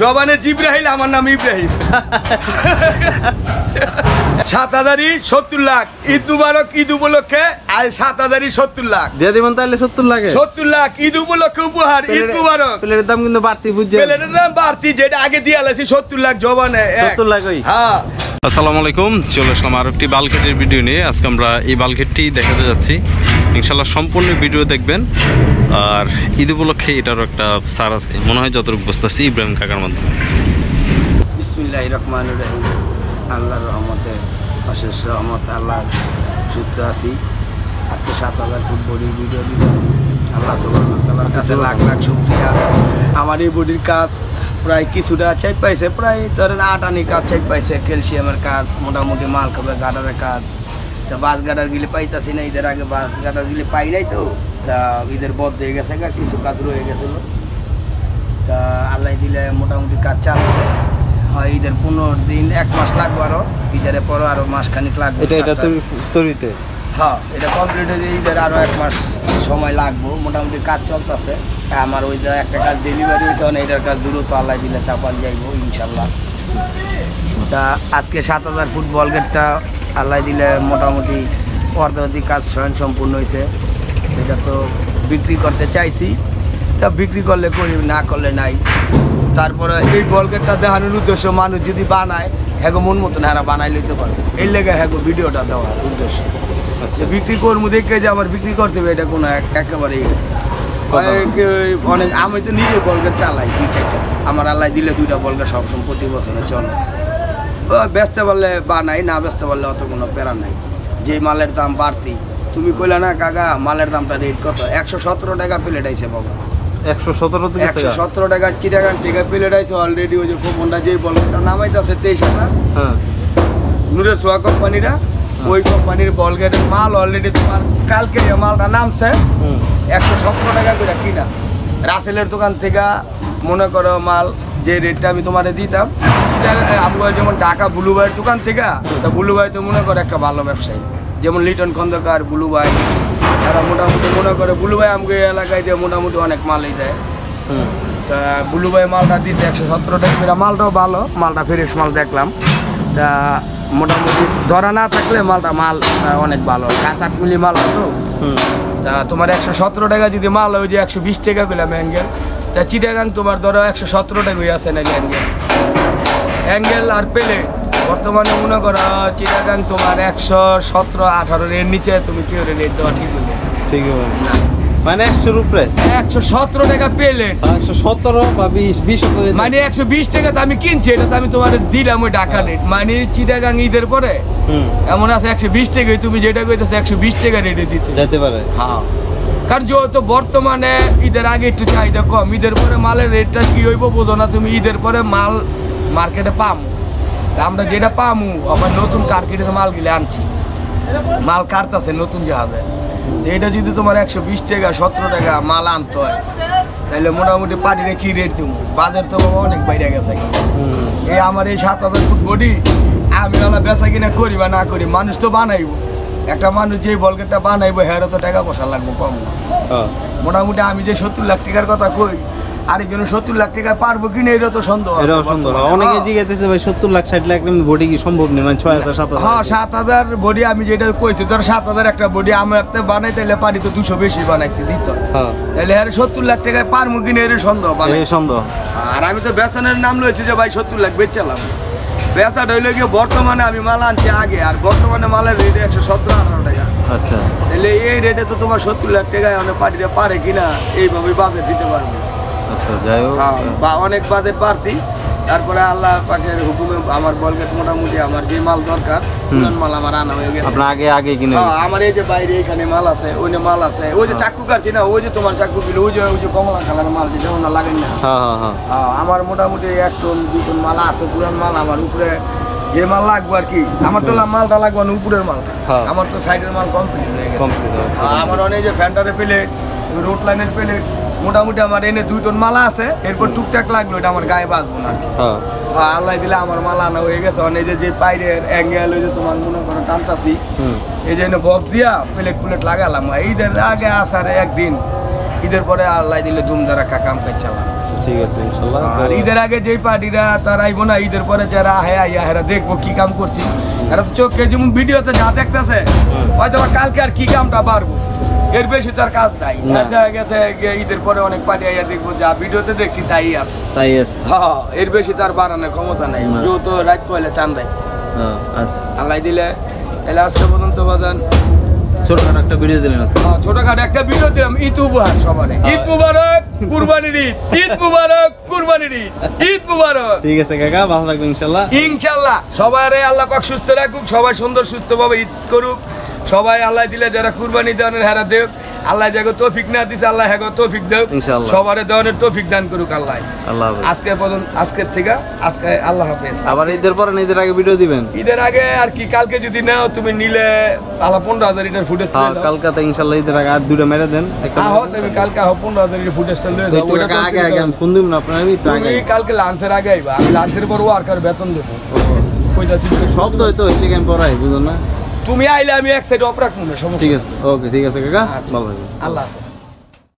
জবানের জিব্রাহিল আমার নাম ইব্রাহিম। সাত হাজারই সত্তর লাখ। ঈদ মুবারক ঈদ উপলক্ষে আর সাত হাজারই সত্তর লাখ। দিয়ে দিবেন তাহলে সত্তর লাখ? সত্তর লাখ ঈদ উপলক্ষে উপহার ঈদ মুবারক। প্লেটের দাম কিন্তু বাড়তি বুঝছে প্লেটের দাম বাড়তি যেটা আগে দিয়ে আলাইছি সত্তর লাখ জবানে। সত্তর লাখ হ্যাঁ। আসসালামু আলাইকুম, চলে আসলাম আরও একটি বালকেটের ভিডিও নিয়ে। আজকে আমরা এই বালকেটটি দেখাতে যাচ্ছি। ইনশাল্লাহ সম্পূর্ণ ভিডিও দেখবেন। আর ঈদ উপলক্ষে এটারও একটা সার আছে। মনে হয় যতটুকু বুঝতেছি ইব্রাহিম কাকার মাধ্যমে। বিসমিল্লাহ রহমান রহিম। আল্লাহর রহমতে, অশেষ রহমত, আল্লাহ সুস্থ আছি। আজকে সাত হাজার ফুট বডির ভিডিও দিতেছি আল্লাহ সুবাহর কাছে লাখ লাখ শুক্রিয়া। আমার এই বডির কাজ প্রায় কিছুটা চাই পাইছে প্রায় ধরেন আটানি কাজ চাই পাইছে ক্যালসিয়ামের কাজ মোটামুটি মাল খাবে গাডারের কাজ। তা বাস গাডার গিলে পাইতাছি না ঈদের আগে বাস গাডার গিলে পাই নাই তো তা ঈদের বদ্ধ হয়ে গেছে গা, কিছু কাজ রয়ে গেছিল তা আল্লাহ দিলে মোটামুটি কাজ চালছে। হয় ঈদের পনেরো দিন এক মাস লাগবে আরও ঈদের পরও আরও মাস খানিক লাগবে এটা এটা তৈরিতে? হ্যাঁ এটা কমপ্লিট হয়ে যায় ঈদের আরও এক মাস সময় লাগবে। মোটামুটি কাজ চলতেছে। আমার ওই যে একটা কাজ ডেলিভারি হয়েছে মানে এটার কাজ দ্রুত আল্লাহ দিলে চাপান যাইব ইনশাল্লাহ। তা আজকে সাত হাজার ফুট বল গেটটা আল্লাহ দিলে মোটামুটি অর্ধনৈতিক কাজ স্বয়ং সম্পূর্ণ হয়েছে। এটা তো বিক্রি করতে চাইছি। তা বিক্রি করলে করি, না করলে নাই। তারপরে এই বল গেটটা দেখানোর উদ্দেশ্য, মানুষ যদি বানায় হ্যাগো মন মতন হ্যাঁ বানাই লইতে পারো এই লেগে হ্যাগো ভিডিওটা দেওয়ার উদ্দেশ্য। যে বিক্রি করব দেখে যে আমার বিক্রি করতে হবে এটা কোনো এক- একেবারেই। অনেকে আমি তো নিজে বলগেট চালাই দুই চারটা। আমার আল্লাহ দিলে দুইটা বলগেট সবসময় প্রতি বছরে চলে। বেচতে পারলে বানাই না বেচতে পারলে অত কোনো প্যারা নাই। যে মালের দাম বাড়তি তুমি কইলে না কাকা মালের দামটা রেট কত? একশো সতেরো টাকা প্লেট আইছে বাবা একশো সতেরো একশো সতেরো টাকার চিটাগান থেকে প্লেট আইছে অলরেডি ওই যে কোপনটা যে বলটা নামাইতেছে তেইশ হাজার। হ্যাঁ। নুরের সোয়া কোম্পানিরা ওই কোম্পানির বলগেটের মাল অলরেডি তোমার কালকে মালটা নামছে। একশো সতেরো টাকা করে কিনা। রাসেলের দোকান থেকে মনে করো মাল যে রেটটা আমি তোমারে দিতাম সেটা আমরা যেমন ঢাকা বুলু ভাইয়ের দোকান থেকে তা বুলু ভাই তো মনে করো একটা ভালো ব্যবসায়ী। যেমন লিটন খন্দকার বুলু ভাই তারা মোটামুটি মনে করে বুলু ভাই আমাকে এলাকায় দিয়ে মোটামুটি অনেক মালই দেয়। তা বুলু ভাই মালটা দিছে একশো সতেরো টাকা মালটাও ভালো মালটা ফ্রেশ মাল দেখলাম। তা মোটামুটি ধরা না থাকলে মালটা মাল অনেক ভালো। সাত আট মিলি মাল তো। তা তোমার একশো সতেরো টাকা যদি মাল হয় ওই যে একশো বিশ টাকা পেলাম অ্যাঙ্গেল তা চিটাগাং তোমার ধরো একশো সতেরো টাকা হয়ে আছে নাকি অ্যাঙ্গেল? অ্যাঙ্গেল আর পেলে বর্তমানে মনে করো চিটাগাং তোমার একশো সতেরো আঠারোর এর নিচে তুমি কেউ রেট দেওয়া ঠিক হবে? ঠিক আছে মানে একশোর উপরে? একশো সতেরো টাকা পেলে একশো সতেরো বা বিশ বিশ মানে একশো বিশ টাকা তো আমি কিনছি এটা তো আমি তোমার দিলাম ওই টাকা রেট মানে চিটাগাং ঈদের পরে এমন আছে একশো বিশ টাকায় তুমি যেটা কইতেছো একশো বিশ টাকা রেটে দিতে। যেতে পারে। হ্যাঁ। কারণ যেহেতু বর্তমানে ঈদের আগে একটু চাহিদা কম ঈদের পরে মালের রেটটা কি হইব বোঝো না তুমি ঈদের পরে মাল মার্কেটে পামু। আমরা যেটা পামু আবার নতুন কার্কেটের মাল গিলে আনছি। মাল কাটতেছে নতুন জাহাজে এটা যদি তোমার একশো বিশ টাকা সতেরো টাকা মাল আনতে হয় তাহলে মোটামুটি পাটিরে কি রেট দেবো? বাজার তো বাবা অনেক বাইরে গেছে। এই আমার এই সাত হাজার ফুট বডি আমি ওলা বেচা কিনা করি বা না করি মানুষ তো বানাইব। একটা মানুষ যে বলগেটটা বানাইবো হ্যাঁ তো টাকা পয়সা লাগবে কম। হ্যাঁ। মোটামুটি আমি যে সত্তর লাখ টাকার কথা কই আরেকজন সত্তর লাখ টাকা পারব কিনা এটা তো সন্দেহ এটাও বর্তমানে। অনেকে হ্যাঁ। জিজ্ঞাসা ভাই সত্তর লাখ ষাট লাখ বডি কি সম্ভব নেই মানে ছয় হাজার সাত হ্যাঁ সাত হাজার বডি আমি যেটা কইছি ধর সাত হাজার একটা বডি আমার তো বানাই তাহলে পারি তো দুশো বেশি বানাইতে দিত। হ্যাঁ। তাহলে হ্যাঁ সত্তর লাখ টাকায় পারব কিনা এর সন্দেহ বানাই। সন্দেহ। আর আমি তো বেতনের নাম লইছি যে ভাই সত্তর লাখ বেচালাম বেচাটা হইলে গিয়ে বর্তমানে আমি মাল আনছি আগে আর বর্তমানে মালের রেট একশো সতেরো আঠারো টাকা। আচ্ছা। তাহলে এই রেটে তো তোমার সত্তর লাখ টাকায় অনেক পার্টিরা পারে কিনা এইভাবে বাজেট দিতে পারবে। আচ্ছা হ্যাঁ বা অনেক বাজেট বাড়তি তারপরে আল্লাহ পাকের হুকুমে আমার বলগেট মোটামুটি আমার যে মাল দরকার পুরান মাল আমার আনা হয়ে গেছে। আপনার আগে আগে কিনে হ্যাঁ, আমার এই যে বাইরে এখানে মাল আছে ওই যে মাল আছে ওই যে চাকু কাটছি না ওই যে তোমার চাকু কিলো ওই যে ওই যে কমলা কালার মাল যেটা ওনা লাগেন না। হ্যাঁ হ্যাঁ হ্যাঁ। হ্যাঁ, আমার মোটামুটি এক টন দুই টন মাল আছে পুরান মাল আমার উপরে। যে মাল লাগবে আর কি আমার তো মালটা লাগবে না উপরের মালটা হ্যাঁ। আমার তো সাইডের মাল কমপ্লিট হয়ে গেছে। আমার অনেক যে ফ্যান্টারের প্লেট রোড লাইনের প্লেট মোটামুটি আমার এনে দুই টন মালা আছে এরপর টুকটাক লাগল এটা আমার গায়ে বাঁচবো না হ্যাঁ। আল্লাহ দিলে আমার মালা আনা হয়ে গেছে অনেক যে যে বাইরের অ্যাঙ্গেল ওই যে তোমার মনে করো টানতাছি এই যে বক্স দিয়া প্লেট প্লেট লাগালাম। ঈদের আগে আসার একদিন ঈদের পরে আল্লাহ দিলে ধুমধারা কাম কাজ চালাম। ঠিক আছে আর ঈদের আগে যেই পার্টিরা তারা আইবো না ঈদের পরে যারা আহে আইয়া হেরা দেখব কি কাম করছি। এরা তো চোখে যেমন ভিডিওতে যা দেখতেছে হয়তো কালকে আর কি কামটা পারব এর বেশি তার কাজ নাই। দেখা গেছে ঈদের পরে অনেক পার্টি আইয়া দেখব যা ভিডিওতে দেখছি তাই আছে। তাই আছে। হ্যাঁ এর বেশি তার বাড়ানোর ক্ষমতা নাই। যত রাত পয়লে চান হ্যাঁ, আচ্ছা। আল্লাহ দিলে। তাহলে আজকে পর্যন্ত বাজান। ছোটখাটো একটা ভিডিও দিলেন আজকে। হ্যাঁ, ছোটখাটো একটা ভিডিও দিলাম। ঈদ উপহার সবারে। ঈদ মুবারক কুরবানির ঈদ। ঈদ মুবারক কুরবানির ঈদ। ঈদ মুবারক। ঠিক আছে কাকা ভালো থাকবেন ইনশাল্লাহ ইনশাল্লাহ সবাই আল্লাহ পাক সুস্থ রাখুক সবাই সুন্দর সুস্থভাবে ঈদ করুক। সবাই আল্লাহ দিলে যারা কুরবানি দেওয়ানের হেরা দেব আল্লাহ যাকে তৌফিক না দিছে আল্লাহ হ্যাঁ তৌফিক দেব। সবারে দেওয়ানের তৌফিক দান করুক আল্লাহ। আল্লাহ আজকে পর্যন্ত আজকের থেকে আজকে আল্লাহ হাফেজ। আবার ঈদের পরে ঈদের আগে ভিডিও দিবেন? ঈদের আগে আর কি কালকে যদি নাও তুমি নিলে আল্লাহ পনেরো হাজার লিটার ফুটেজ হ্যাঁ কালকাতা ইনশাল্লাহ ঈদের আগে আর দুটো মেরে দেন। আহ তুমি কালকে আহ পনেরো হাজার লিটার ফুটেজটা লয়ে যাও ওইটা আগে আগে আমি ফোন দিব না আপনার আগে তুমি কালকে লাঞ্চের আগে আইবা আমি লাঞ্চের পর ওয়ার্কার বেতন দেবো। কইতাছি সব তো হয়তো এদিকে আমি পড়াই বুঝো না? তুমি আইলে আমি এক সাইড অপ রাখব না সমস্যা ঠিক আছে ওকে ঠিক আছে কাকা। আচ্ছা। ভালো আল্লাহ